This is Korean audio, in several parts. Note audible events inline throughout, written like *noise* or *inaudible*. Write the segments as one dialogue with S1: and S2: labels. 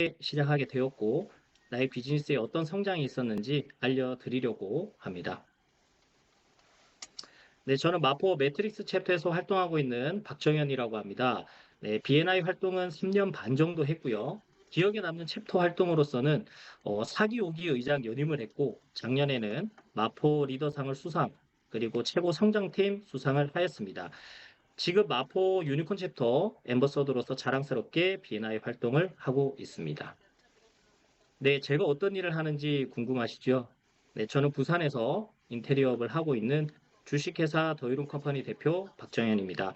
S1: 어떻게 시작하게 되었고 나의 비즈니스에 어떤 성장이 있었는지 알려드리려고 합니다. 네, 저는 마포 매트릭스 챕터에서 활동하고 있는 박정현이라고 합니다. 네, B&I 활동은 3년 반 정도 했고요. 기억에 남는 챕터 활동으로서는 어, 사기 오기 의장 연임을 했고 작년에는 마포 리더상을 수상 그리고 최고 성장팀 수상을 하였습니다. 지금 마포 유니콘 챕터 엠버서더로서 자랑스럽게 B&I 활동을 하고 있습니다. 네, 제가 어떤 일을 하는지 궁금하시죠? 네, 저는 부산에서 인테리어업을 하고 있는 주식회사 더이룬 컴퍼니 대표 박정현입니다.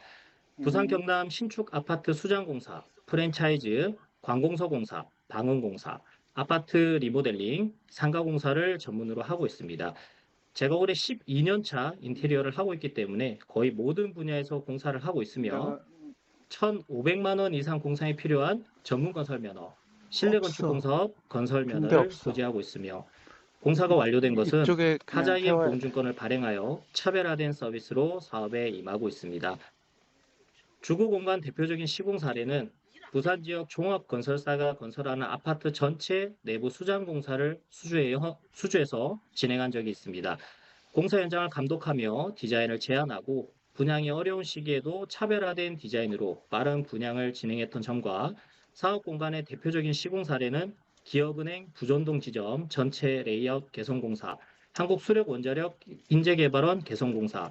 S1: 부산 경남 신축 아파트 수장공사, 프랜차이즈, 관공서공사, 방음공사, 아파트 리모델링, 상가공사를 전문으로 하고 있습니다. 제가 올해 12년 차 인테리어를 하고 있기 때문에 거의 모든 분야에서 공사를 하고 있으며 1,500만 원 이상 공사에 필요한 전문 건설 면허, 실내 건축. 공사업 건설 면허를. 소지하고 있으며 공사가 완료된 것은
S2: 돼.
S1: 보험증권을 발행하여 차별화된 서비스로 사업에 임하고 있습니다. 주거 공간 대표적인 시공 사례는 부산 지역 종합 건설사가 건설하는 아파트 전체 내부 수장 공사를 수주해, 수주해서 진행한 적이 있습니다. 공사 현장을 감독하며 디자인을 제안하고 분양이 어려운 시기에도 차별화된 디자인으로 빠른 분양을 진행했던 점과 사업 공간의 대표적인 시공 사례는 기업은행 부전동 지점 전체 레이아웃 개선공사, 한국수력원자력 인재개발원 개선공사,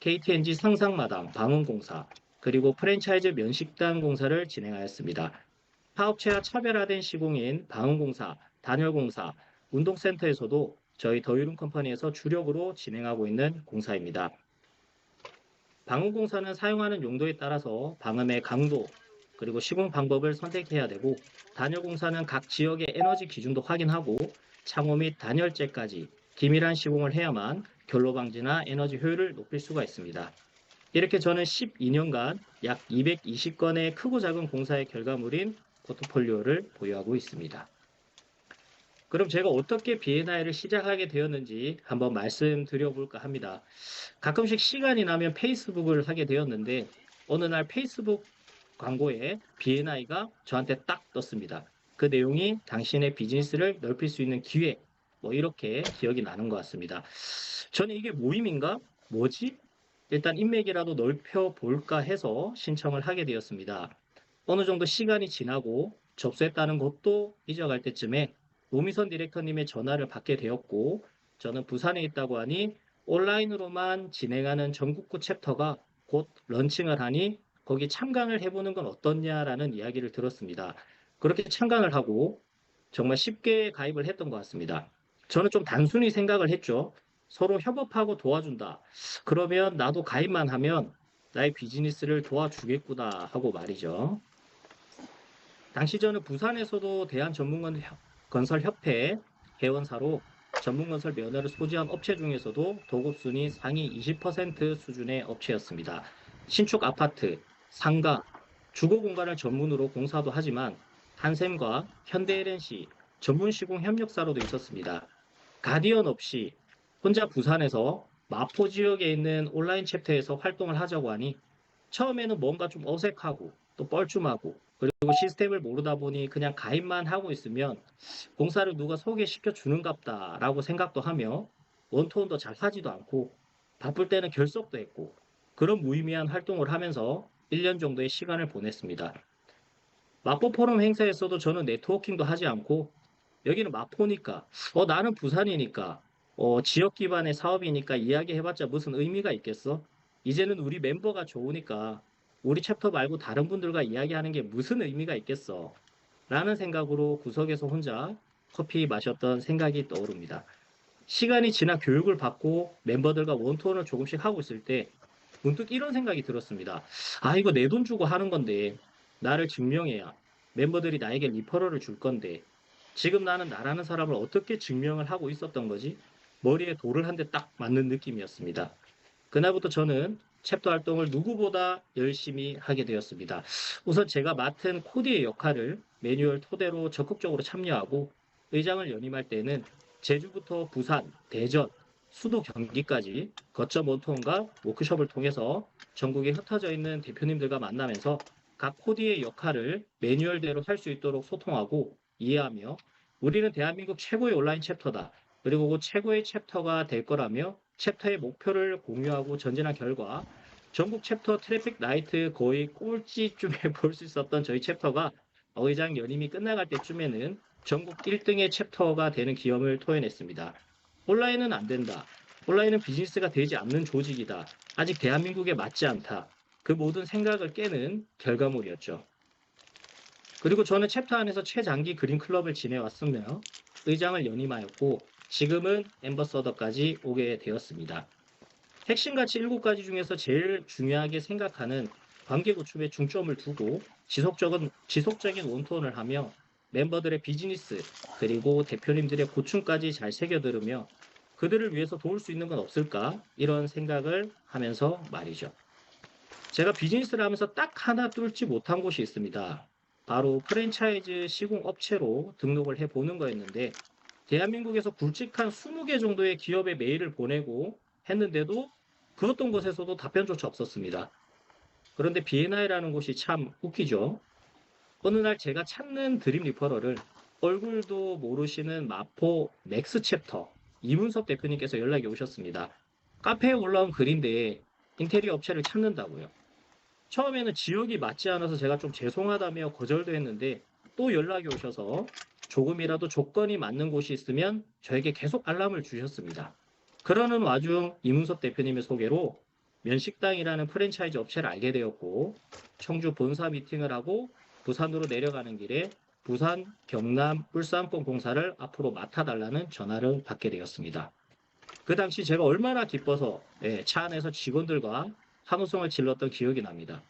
S1: KTNG 상상마당 방음공사, 그리고 프랜차이즈 면식당 공사를 진행하였습니다. 파업체와 차별화된 시공인 방음공사, 단열공사, 운동센터에서도 저희 더유름 컴퍼니에서 주력으로 진행하고 있는 공사입니다. 방음공사는 사용하는 용도에 따라서 방음의 강도, 그리고 시공 방법을 선택해야 되고 단열공사는 각 지역의 에너지 기준도 확인하고 창호 및 단열재까지 기밀한 시공을 해야만 결로 방지나 에너지 효율을 높일 수가 있습니다. 이렇게 저는 12년간 약 220건의 크고 작은 공사의 결과물인 포트폴리오를 보유하고 있습니다. 그럼 제가 어떻게 B&I를 시작하게 되었는지 한번 말씀드려 볼까 합니다. 가끔씩 시간이 나면 페이스북을 하게 되었는데 어느 날 페이스북 광고에 B&I가 저한테 딱 떴습니다. 그 내용이 당신의 비즈니스를 넓힐 수 있는 기회, 뭐 이렇게 기억이 나는 것 같습니다. 저는 이게 모임인가? 뭐지? 일단 인맥이라도 넓혀 볼까 해서 신청을 하게 되었습니다. 어느 정도 시간이 지나고 접수했다는 것도 잊어갈 때쯤에 노미선 디렉터님의 전화를 받게 되었고 저는 부산에 있다고 하니 온라인으로만 진행하는 전국구 챕터가 곧 런칭을 하니 거기 참관을 해보는 건 어떻냐라는 이야기를 들었습니다. 그렇게 참관을 하고 정말 쉽게 가입을 했던 것 같습니다. 저는 좀 단순히 생각을 했죠. 서로 협업하고 도와준다. 그러면 나도 가입만 하면 나의 비즈니스를 도와주겠구나 하고 말이죠. 당시 저는 부산에서도 대한전문건설협회 회원사로 전문건설 면허를 소지한 업체 중에서도 도급순위 상위 20% 수준의 업체였습니다. 신축 아파트, 상가, 주거 공간을 전문으로 공사도 하지만 한샘과 현대LNC 전문 시공 협력사로도 있었습니다. 가디언 없이 혼자 부산에서 마포 지역에 있는 온라인 챕터에서 활동을 하자고 하니 처음에는 뭔가 좀 어색하고 또 뻘쭘하고 그리고 시스템을 모르다 보니 그냥 가입만 하고 있으면 공사를 누가 소개시켜 주는갑다라고 생각도 하며 원톤도 잘 하지도 않고 바쁠 때는 결석도 했고 그런 무의미한 활동을 하면서 1년 정도의 시간을 보냈습니다. 마포 포럼 행사에서도 저는 네트워킹도 하지 않고 여기는 마포니까 어 나는 부산이니까 어 지역 기반의 사업이니까 이야기해봤자 무슨 의미가 있겠어? 이제는 우리 멤버가 좋으니까 우리 챕터 말고 다른 분들과 이야기하는 게 무슨 의미가 있겠어? 라는 생각으로 구석에서 혼자 커피 마셨던 생각이 떠오릅니다. 시간이 지나 교육을 받고 멤버들과 원투원을 조금씩 하고 있을 때 문득 이런 생각이 들었습니다. 아, 이거 내 돈 주고 하는 건데, 나를 증명해야 멤버들이 나에게 리퍼럴을 줄 건데, 지금 나는 나라는 사람을 어떻게 증명을 하고 있었던 거지? 머리에 돌을 한 대 딱 맞는 느낌이었습니다. 그날부터 저는 챕터 활동을 누구보다 열심히 하게 되었습니다. 우선 제가 맡은 코디의 역할을 매뉴얼 토대로 적극적으로 참여하고 의장을 연임할 때는 제주부터 부산, 대전, 수도 경기까지 거점 원투원과 워크숍을 통해서 전국에 흩어져 있는 대표님들과 만나면서 각 코디의 역할을 매뉴얼대로 할 수 있도록 소통하고 이해하며 우리는 대한민국 최고의 온라인 챕터다. 그리고 그 최고의 챕터가 될 거라며 챕터의 목표를 공유하고 전진한 결과 전국 챕터 트래픽 나이트 거의 꼴찌쯤에 *laughs* 볼 수 있었던 저희 챕터가 어의장 연임이 끝나갈 때쯤에는 전국 1등의 챕터가 되는 기염을 토해냈습니다. 온라인은 안 된다. 온라인은 비즈니스가 되지 않는 조직이다. 아직 대한민국에 맞지 않다. 그 모든 생각을 깨는 결과물이었죠. 그리고 저는 챕터 안에서 최장기 그린 클럽을 지내왔으며 의장을 연임하였고 지금은 엠버서더까지 오게 되었습니다. 핵심 가치 7가지 중에서 제일 중요하게 생각하는 관계 구축에 중점을 두고 지속적인, 지속적인 원톤을 하며 멤버들의 비즈니스 그리고 대표님들의 고충까지 잘 새겨들으며 그들을 위해서 도울 수 있는 건 없을까 이런 생각을 하면서 말이죠. 제가 비즈니스를 하면서 딱 하나 뚫지 못한 곳이 있습니다. 바로 프랜차이즈 시공 업체로 등록을 해보는 거였는데 대한민국에서 굵직한 20개 정도의 기업에 메일을 보내고 했는데도 그 어떤 곳에서도 답변조차 없었습니다. 그런데 B&I라는 곳이 참 웃기죠. 어느 날 제가 찾는 드림 리퍼럴을 얼굴도 모르시는 마포 맥스 챕터 이문섭 대표님께서 연락이 오셨습니다. 카페에 올라온 글인데 인테리어 업체를 찾는다고요. 처음에는 지역이 맞지 않아서 제가 좀 죄송하다며 거절도 했는데 또 연락이 오셔서 조금이라도 조건이 맞는 곳이 있으면 저에게 계속 알람을 주셨습니다. 그러는 와중 이문섭 대표님의 소개로 면식당이라는 프랜차이즈 업체를 알게 되었고 청주 본사 미팅을 하고 부산으로 내려가는 길에 부산, 경남, 울산권 공사를 앞으로 맡아달라는 전화를 받게 되었습니다. 그 당시 제가 얼마나 기뻐서 예, 차 안에서 직원들과 환호성을 질렀던 기억이 납니다.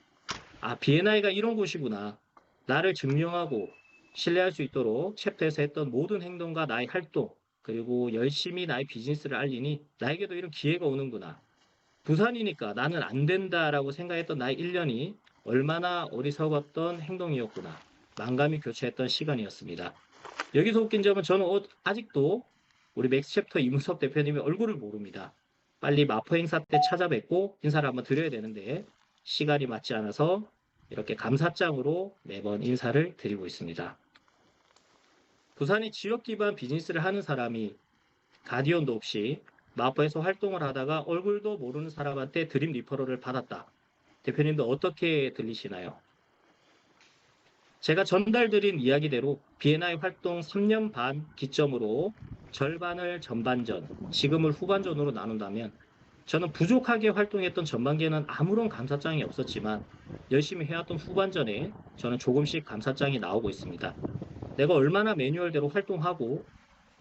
S1: 아, B&I가 이런 곳이구나. 나를 증명하고 신뢰할 수 있도록 챕터에서 했던 모든 행동과 나의 활동, 그리고 열심히 나의 비즈니스를 알리니 나에게도 이런 기회가 오는구나. 부산이니까 나는 안 된다라고 생각했던 나의 1년이 얼마나 어리석었던 행동이었구나. 만감이 교체했던 시간이었습니다. 여기서 웃긴 점은 저는 어- 아직도 우리 맥스 챕터 이문섭 대표님의 얼굴을 모릅니다. 빨리 마포 행사 때 찾아뵙고 인사를 한번 드려야 되는데 시간이 맞지 않아서 이렇게 감사장으로 매번 인사를 드리고 있습니다. 부산이 지역 기반 비즈니스를 하는 사람이 가디언도 없이 마포에서 활동을 하다가 얼굴도 모르는 사람한테 드림 리퍼럴을 받았다. 대표님도 어떻게 들리시나요? 제가 전달드린 이야기대로 B&I 활동 3년 반 기점으로 절반을 전반전, 지금을 후반전으로 나눈다면 저는 부족하게 활동했던 전반기에는 아무런 감사장이 없었지만 열심히 해왔던 후반전에 저는 조금씩 감사장이 나오고 있습니다. 내가 얼마나 매뉴얼대로 활동하고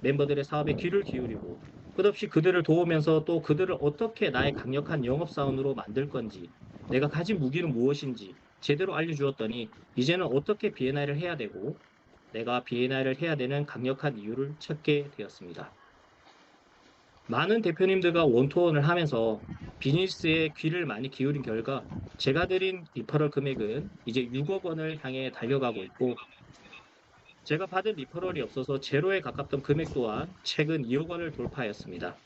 S1: 멤버들의 사업에 귀를 기울이고 끝없이 그들을 도우면서 또 그들을 어떻게 나의 강력한 영업사원으로 만들 건지 내가 가진 무기는 무엇인지 제대로 알려주었더니 이제는 어떻게 B&I를 해야 되고 내가 B&I를 해야 되는 강력한 이유를 찾게 되었습니다. 많은 대표님들과 원투원을 하면서 비즈니스에 귀를 많이 기울인 결과 제가 드린 리퍼럴 금액은 이제 6억 원을 향해 달려가고 있고 제가 받은 리퍼럴이 없어서 제로에 가깝던 금액 또한 최근 2억 원을 돌파하였습니다.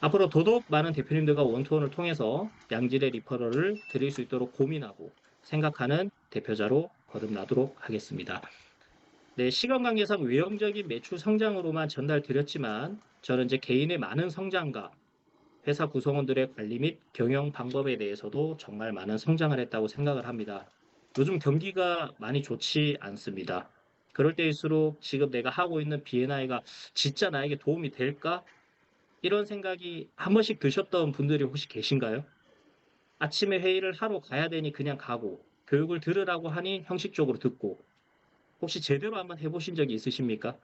S1: 앞으로 더더욱 많은 대표님들과 원투원을 통해서 양질의 리퍼럴을 드릴 수 있도록 고민하고 생각하는 대표자로 거듭나도록 하겠습니다. 네, 시간 관계상 외형적인 매출 성장으로만 전달드렸지만 저는 이제 개인의 많은 성장과 회사 구성원들의 관리 및 경영 방법에 대해서도 정말 많은 성장을 했다고 생각을 합니다. 요즘 경기가 많이 좋지 않습니다. 그럴 때일수록 지금 내가 하고 있는 B&I가 진짜 나에게 도움이 될까? 이런 생각이 한 번씩 드셨던 분들이 혹시 계신가요? 아침에 회의를 하러 가야 되니 그냥 가고 교육을 들으라고 하니 형식적으로 듣고 혹시 제대로 한번 해보신 적이 있으십니까?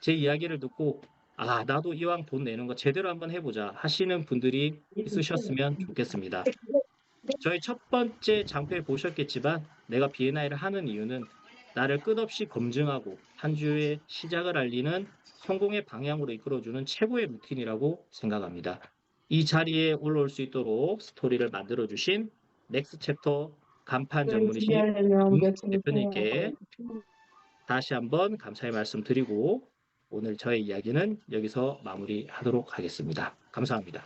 S1: 제 이야기를 듣고 아 나도 이왕 돈 내는 거 제대로 한번 해보자 하시는 분들이 있으셨으면 좋겠습니다. 저희 첫 번째 장표에 보셨겠지만 내가 B&I를 하는 이유는 나를 끝없이 검증하고 한 주의 시작을 알리는 성공의 방향으로 이끌어주는 최고의 루틴이라고 생각합니다. 이 자리에 올라올 수 있도록 스토리를 만들어주신 넥스 챕터 간판 전문이신 김문수 대표님께 다시 한번 감사의 말씀 드리고 오늘 저의 이야기는 여기서 마무리하도록 하겠습니다. 감사합니다.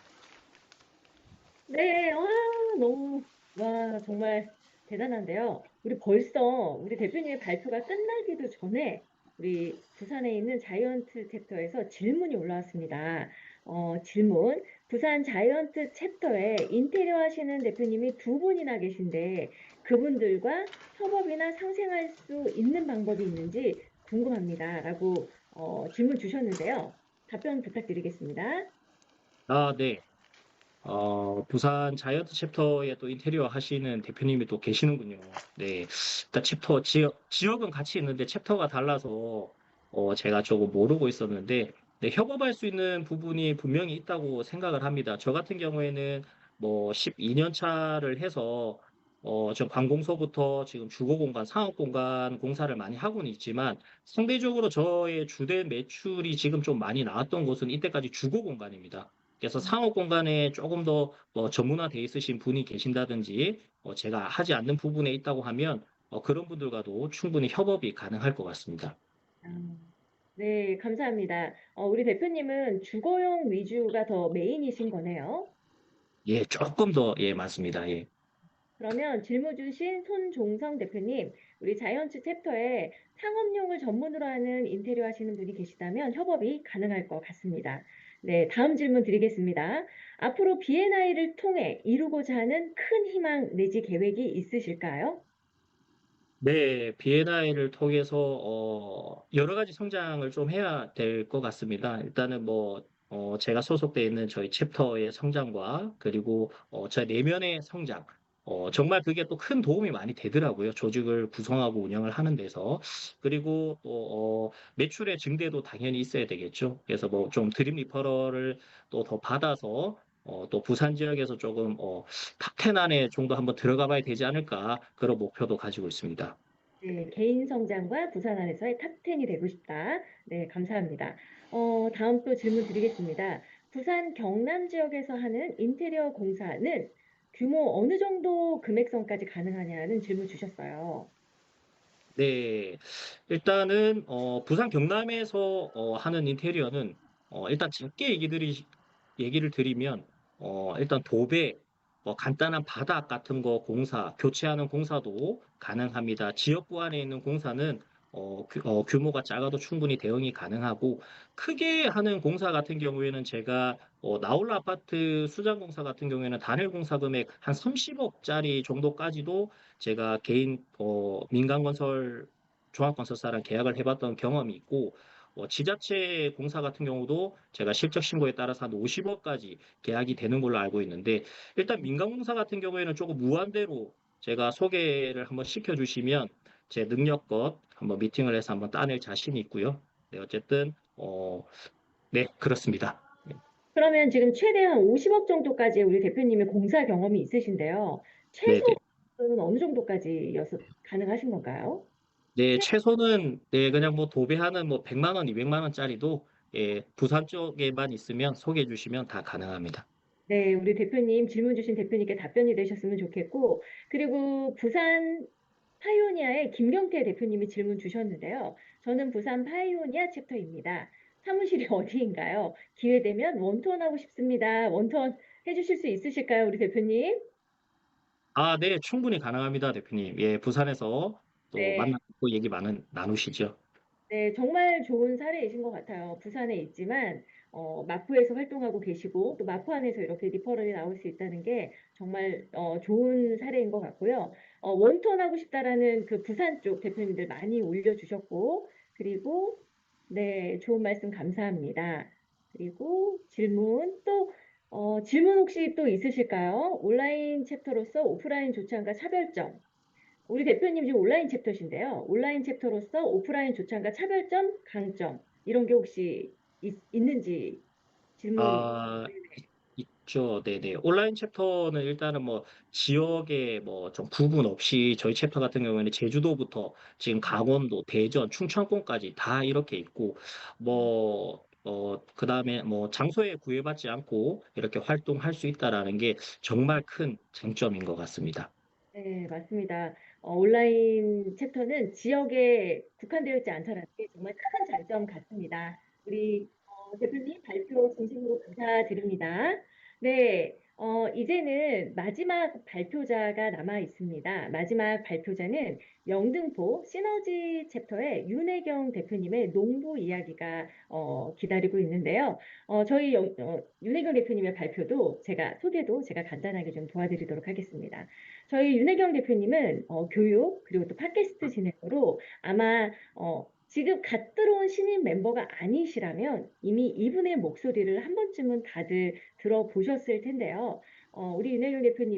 S2: 네, 와, 너무, 와, 정말 대단한데요. 우리 벌써 우리 대표님의 발표가 끝나기도 전에 우리 부산에 있는 자이언트 챕터에서 질문이 올라왔습니다. 어, 질문. 부산 자이언트 챕터에 인테리어 하시는 대표님이 두 분이나 계신데 그분들과 협업이나 상생할 수 있는 방법이 있는지 궁금합니다. 라고 어, 질문 주셨는데요. 답변 부탁드리겠습니다.
S1: 아, 네. 어, 부산 자이언트 챕터에 또 인테리어 하시는 대표님이 또 계시는군요. 네. 일단 챕터, 지역, 지역은 같이 있는데 챕터가 달라서, 어, 제가 조금 모르고 있었는데, 네, 협업할 수 있는 부분이 분명히 있다고 생각을 합니다. 저 같은 경우에는 뭐 12년 차를 해서, 어, 저 관공서부터 지금 주거공간, 상업공간 공사를 많이 하고는 있지만, 상대적으로 저의 주된 매출이 지금 좀 많이 나왔던 곳은 이때까지 주거공간입니다. 그래서 상업 공간에 조금 더 뭐 전문화돼 있으신 분이 계신다든지 어, 제가 하지 않는 부분에 있다고 하면 어, 그런 분들과도 충분히 협업이 가능할 것 같습니다.
S2: 아, 네, 감사합니다. 어, 우리 대표님은 주거용 위주가 더 메인이신 거네요.
S1: 예, 조금 더, 예, 맞습니다. 예.
S2: 그러면 질문 주신 손종성 대표님, 우리 자이언츠 챕터에 상업용을 전문으로 하는 인테리어 하시는 분이 계시다면 협업이 가능할 것 같습니다. 네, 다음 질문 드리겠습니다. 앞으로 B&I를 통해 이루고자 하는 큰 희망 내지 계획이 있으실까요?
S1: 네, B&I를 통해서 어, 여러 가지 성장을 좀 해야 될 것 같습니다. 일단은 뭐 어, 제가 소속돼 있는 저희 챕터의 성장과 그리고 어, 저 내면의 성장, 어, 정말 그게 또 큰 도움이 많이 되더라고요. 조직을 구성하고 운영을 하는 데서. 그리고 또 어, 매출의 증대도 당연히 있어야 되겠죠. 그래서 뭐 좀 드림 리퍼럴을 또 더 받아서 어, 또 부산 지역에서 조금 어, 탑10 안에 정도 한번 들어가 봐야 되지 않을까 그런 목표도 가지고 있습니다.
S2: 네, 개인 성장과 부산 안에서의 탑10이 되고 싶다. 네, 감사합니다. 어, 다음 또 질문 드리겠습니다. 부산 경남 지역에서 하는 인테리어 공사는 규모 어느 정도 금액선까지 가능하냐는 질문 주셨어요.
S1: 네, 일단은 어, 부산 경남에서 어, 하는 인테리어는 어, 일단 작게 얘기 드리, 얘기를 드리면 어, 일단 도배, 뭐 간단한 바닥 같은 거 공사, 교체하는 공사도 가능합니다. 지역구 안에 있는 공사는 어, 규, 어, 규모가 작아도 충분히 대응이 가능하고 크게 하는 공사 같은 경우에는 제가 어, 나홀라 아파트 수장 공사 같은 경우에는 단일 공사 금액 한 30억짜리 정도까지도 제가 개인 어, 민간 건설 종합건설사랑 계약을 해봤던 경험이 있고 어, 지자체 공사 같은 경우도 제가 실적 신고에 따라서 한 50억까지 계약이 되는 걸로 알고 있는데 일단 민간 공사 같은 경우에는 조금 무한대로 제가 소개를 한번 시켜주시면 제 능력껏 한번 미팅을 해서 한번 따낼 자신이 있고요. 네, 어쨌든 어, 네, 그렇습니다.
S2: 그러면 지금 최대한 50억 정도까지 우리 대표님이 공사 경험이 있으신데요.
S1: 네, 네.
S2: 최소는 어느 정도까지여서 가능하신 건가요?
S1: 네, 최소는 네, 그냥 뭐 도배하는 뭐 100만 원, 200만 원짜리도 예, 부산 쪽에만 있으면 소개해 주시면 다 가능합니다.
S2: 네, 우리 대표님, 질문 주신 대표님께 답변이 되셨으면 좋겠고, 그리고 부산 파이오니아의 김경태 대표님이 질문 주셨는데요. 저는 부산 파이오니아 챕터입니다. 사무실이 *laughs* 어디인가요? 기회 되면 원투원 하고 싶습니다. 원투원 해주실 수 있으실까요, 우리 대표님?
S1: 아, 네, 충분히 가능합니다, 대표님. 예, 부산에서 또
S2: 네.
S1: 만나고 얘기 많은 나누시죠.
S2: 네, 정말 좋은 사례이신 것 같아요. 부산에 있지만, 어, 마포에서 활동하고 계시고, 또 마포 안에서 이렇게 리퍼럴이 나올 수 있다는 게 정말, 어, 좋은 사례인 것 같고요. 어, 원톤 하고 싶다라는 그 부산 쪽 대표님들 많이 올려주셨고, 그리고, 네, 좋은 말씀 감사합니다. 그리고 질문, 또, 어, 질문 혹시 또 있으실까요? 온라인 챕터로서 오프라인 조찬과 차별점. 우리 대표님 지금 온라인 챕터신데요. 온라인 챕터로서 오프라인 조찬과 차별점, 강점 이런 게 혹시 있, 있는지 질문.
S1: 아, 있죠. 네네. 온라인 챕터는 일단은 뭐 지역에 뭐 좀 구분 없이 저희 챕터 같은 경우에는 제주도부터 지금 강원도, 대전, 충청권까지 다 이렇게 있고 뭐 어, 그 다음에 뭐 장소에 구애받지 않고 이렇게 활동할 수 있다라는 게 정말 큰 장점인 것 같습니다.
S2: 네, 맞습니다. 어, 온라인 챕터는 지역에 국한되어 있지 않다는 게 정말 큰 장점 같습니다. 우리 어, 대표님 발표 진심으로 감사드립니다. 네, 어, 이제는 마지막 발표자가 남아 있습니다. 마지막 발표자는 영등포 시너지 챕터의 윤혜경 대표님의 농부 이야기가 어, 기다리고 있는데요. 어, 저희 영- 어, 윤혜경 대표님의 발표도 제가 소개도 제가 간단하게 좀 도와드리도록 하겠습니다. 저희 윤혜경 대표님은 어, 교육 그리고 또 팟캐스트 진행으로 아마 어, 지금 갓 들어온 신인 멤버가 아니시라면 이미 이분의 목소리를 한 번쯤은 다들 들어보셨을 텐데요. 어, 우리 윤혜경 대표님